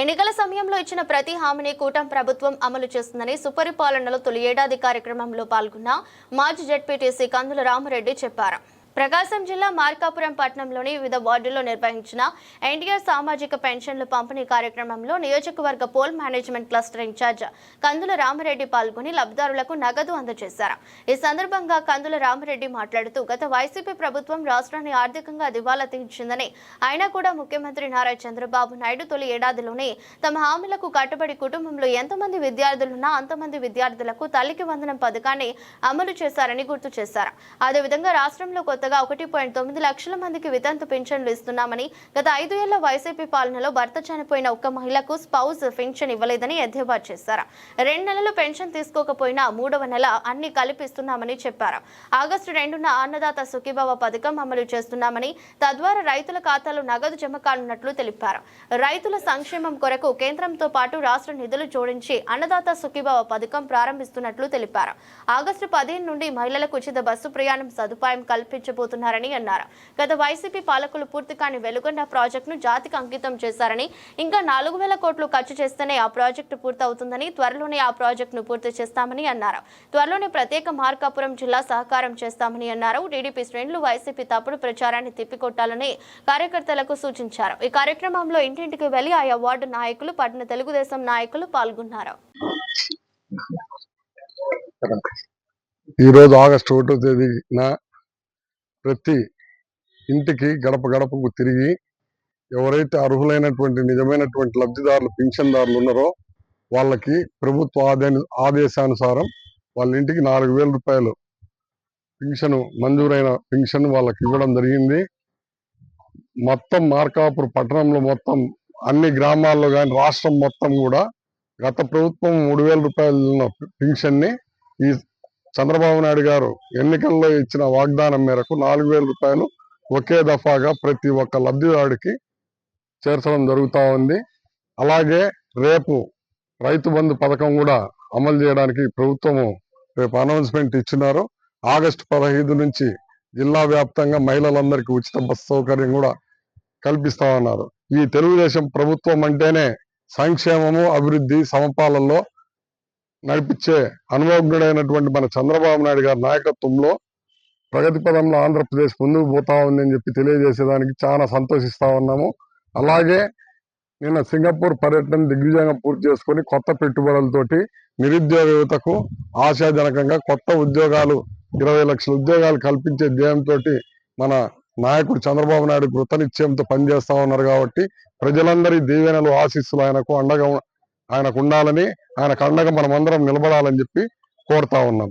ఎన్నికల సమయంలో ఇచ్చిన ప్రతి హామీని కూటమి ప్రభుత్వం అమలు చేస్తుందని సుపరిపాలనలో తొలి ఏడాది కార్యక్రమంలో పాల్గొన్న మాజీ జడ్పీటీసీ కందుల రామరెడ్డి చెప్పారు. ప్రకాశం జిల్లా మార్కాపురం పట్టణంలోని వివిధ వార్డుల్లో నిర్వహించిన ఎన్టీఆర్ సామాజిక పెన్షన్ల పంపిణీ కార్యక్రమంలో నియోజకవర్గ poll management cluster in-charge Kandula Ramareddy పాల్గొని లబ్ధిదారులకు నగదు అందజేశారు. ఈ సందర్భంగా కందుల రామరెడ్డి మాట్లాడుతూ గత వైసీపీ ప్రభుత్వం రాష్ట్రాన్ని ఆర్థికంగా దివాలా తీర్చిందని అయినా కూడా ముఖ్యమంత్రి నారా చంద్రబాబు నాయుడు తొలి ఏడాదిలోనే తమ హామీలకు కట్టుబడి కుటుంబంలో ఎంతమంది విద్యార్థులున్నా అంతమంది విద్యార్థులకు తల్లికి వందనం పథకాన్ని అమలు చేశారని గుర్తు చేశారు. అదేవిధంగా రాష్ట్రంలో కొత్త కొత్తగా ఒకటి పాయింట్ తొమ్మిది లక్షల మందికి వితంతు పింఛన్లు ఇస్తున్నామని గత ఐదు ఏళ్ళ వైసీపీ పాలనలో భర్త చనిపోయిన ఒక్క మహిళకు స్పౌజ్ పెన్షన్ ఇవ్వలేదని ఎద్దేవా చేశారు. రెండు నెలలు పెన్షన్ తీసుకోకపోయినా మూడవ నెల అన్ని కల్పిస్తున్నామని చెప్పారు. ఆగస్టు రెండున అన్నదాత సుఖీభావ పథకం అమలు చేస్తున్నామని తద్వారా రైతుల ఖాతాలో నగదు జమ కానున్నట్లు తెలిపారు. రైతుల సంక్షేమం కొరకు కేంద్రంతో పాటు రాష్ట్ర నిధులు జోడించి అన్నదాత సుఖీభావ పథకం ప్రారంభిస్తున్నట్లు తెలిపారు. ఆగస్టు పదిహేను నుండి మహిళలకు ఉచిత బస్సు ప్రయాణం సదుపాయం కల్పించ కల్పించబోతున్నారని అన్నారు. గత వైసీపీ పాలకులు పూర్తి కాని వెలుగొండ ప్రాజెక్టును జాతికి అంకితం చేశారని ఇంకా నాలుగు వేల కోట్లు ఖర్చు చేస్తేనే ఆ ప్రాజెక్టు పూర్తవుతుందని త్వరలోనే ఆ ప్రాజెక్టును పూర్తి చేస్తామని అన్నారు. త్వరలోనే ప్రత్యేక మార్కాపురం జిల్లా సహకారం చేస్తామని అన్నారు. టీడీపీ శ్రేణులు వైసీపీ తప్పుడు ప్రచారాన్ని తిప్పికొట్టాలని కార్యకర్తలకు సూచించారు. ఈ కార్యక్రమంలో ఇంటింటికి వెళ్ళి ఆయా వార్డు నాయకులు పట్టణ తెలుగుదేశం నాయకులు పాల్గొన్నారు. ఈరోజు ఆగస్టు ఒకటో తేదీన ప్రతి ఇంటికి గడప గడపకు తిరిగి ఎవరైతే అర్హులైనటువంటి నిజమైనటువంటి లబ్ధిదారులు పింఛన్దారులు ఉన్నారో వాళ్ళకి ప్రభుత్వ ఆదే ఆదేశానుసారం వాళ్ళ ఇంటికి నాలుగు రూపాయలు పింఛను మంజూరైన పింఛన్ వాళ్ళకి ఇవ్వడం జరిగింది. మొత్తం మార్కాపురం పట్టణంలో మొత్తం అన్ని గ్రామాల్లో కానీ రాష్ట్రం మొత్తం కూడా గత ప్రభుత్వం మూడు వేల రూపాయలు ఉన్న పింఛన్ని ఈ చంద్రబాబు నాయుడు గారు ఎన్నికల్లో ఇచ్చిన వాగ్దానం మేరకు నాలుగు వేల రూపాయలు ఒకే దఫాగా ప్రతి ఒక్క లబ్ధిదారుడికి చేర్చడం జరుగుతూ ఉంది. అలాగే రేపు రైతు బంధు పథకం కూడా అమలు చేయడానికి ప్రభుత్వము రేపు అనౌన్స్మెంట్ ఇచ్చినారు. ఆగస్టు పదహైదు నుంచి జిల్లా వ్యాప్తంగా మహిళలందరికీ ఉచిత బస్సు సౌకర్యం కూడా కల్పిస్తా ఉన్నారు. ఈ తెలుగుదేశం ప్రభుత్వం అంటేనే సంక్షేమము అభివృద్ధి సమపాలనలో నడిపించే అనుభవజ్ఞుడైనటువంటి మన చంద్రబాబు నాయుడు గారి నాయకత్వంలో ప్రగతి పదంలో ఆంధ్రప్రదేశ్ ముందుకు పోతా ఉందని చెప్పి తెలియజేసేదానికి చాలా సంతోషిస్తా ఉన్నాము. అలాగే నిన్న సింగపూర్ పర్యటన దిగ్విజయంగా పూర్తి చేసుకొని కొత్త పెట్టుబడులతోటి నిరుద్యోగ యువతకు ఆశాజనకంగా కొత్త ఉద్యోగాలు ఇరవై లక్షల ఉద్యోగాలు కల్పించే ధ్యేయంతో మన నాయకుడు చంద్రబాబు నాయుడు కృతనిశ్చయంతో పనిచేస్తా ఉన్నారు కాబట్టి ప్రజలందరి దీవెనలు ఆశీస్సులు ఆయనకు అండగా ఆయనకు ఉండాలని ఆయన అండగా మనమందరం నిలబడాలని చెప్పి కోరుతా ఉన్నాం.